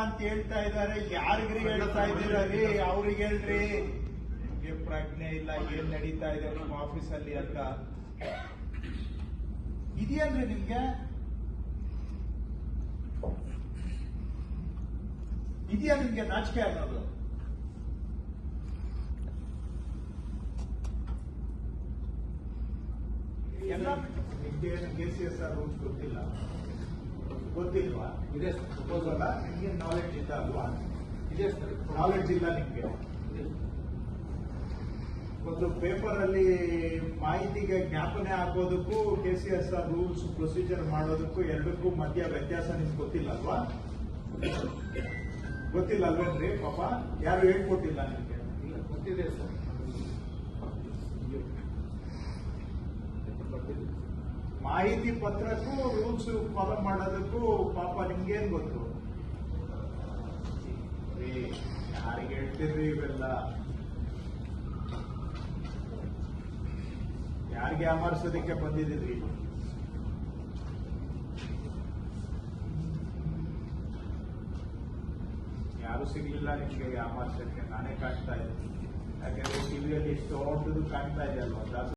ಅಂತ ಹೇಳ್ತಾ ಇದಾರೆ ಯಾರಿಗ್ರಿ ಹೇಳ್ತಾ ಇದ್ದೀರಾ? ಅವ್ರಿಗೆ ಹೇಳ್ರಿ. ನಿಮ್ಗೆ ಪ್ರಜ್ಞೆ ಇಲ್ಲ, ಏನ್ ನಡೀತಾ ಇದೆ ಆಫೀಸ್ ಆಫೀಸಲ್ಲಿ ಅಂತ. ಇದೆಯಲ್ರಿ ನಿಮ್ಗೆ? ಇದೆಯಾ ನಿಮ್ಗೆ ನಾಚಿಕೆ ಅನ್ನೋದು ಎಲ್ಲ K C S R rules ಗೊತ್ತಿಲ್ಲ. ಗೊತ್ತಿಲ್ವಾ? ಇದೆ ಸರ್ ಅಲ್ಲ ನಿಮ್ಗೆ ನಾಲೆಡ್ಜ್ ಇಲ್ಲ ಅಲ್ವಾ? ಇದೆ ನಾಲೆಡ್ಜ್ ಇಲ್ಲ ನಿಮಗೆ. ಒಂದು ಪೇಪರ್ ಅಲ್ಲಿ ಮಾಹಿತಿಗೆ ಜ್ಞಾಪನೆ ಹಾಕೋದಕ್ಕೂ K C S R rules procedure ಮಾಡೋದಕ್ಕೂ ಎರಡಕ್ಕೂ ಮಧ್ಯ ವ್ಯತ್ಯಾಸ ನಿಮ್ಗೆ ಗೊತ್ತಿಲ್ಲ ಅಲ್ವಾ? ಗೊತ್ತಿಲ್ಲ ಅಲ್ವೇನ್ರಿ ಪಾಪ? ಯಾರು ಹೇಳ್ಕೊಟ್ಟಿಲ್ಲ ನಿಮ್ಗೆ? ಇಲ್ಲ, ಗೊತ್ತಿದೆ ಸರ್. ಮಾಹಿತಿ ಪತ್ರಕ್ಕೂ ರೂಲ್ಸ್ ಫಾಲೋ ಮಾಡೋದಕ್ಕೂ ಪಾಪ ನಿಮ್ಗೇನ್ ಗೊತ್ತು? ಯಾರಿಗೆ ಹೇಳ್ತಿರ್ರಿ ಇವೆಲ್ಲ? ಯಾರಿಗೆ ಅಮರ್ಸೋದಕ್ಕೆ ಬಂದಿದ್ದೀರಿ? ಯಾರು ಸಿಗ್ಲಿಲ್ಲ ನಿಮ್ಗೆ ಅಮರ್ಸಕ್ಕೆ ನಾನೇ ಕಾಣ್ತಾ ಇದ್ದೀನಿ. ಯಾಕಂದ್ರೆ ಟಿವಿಯಲ್ಲಿ ಎಷ್ಟು ದೊಡ್ಡದು ಕಾಣ್ತಾ ಇದೆ ಅಲ್ವಾ?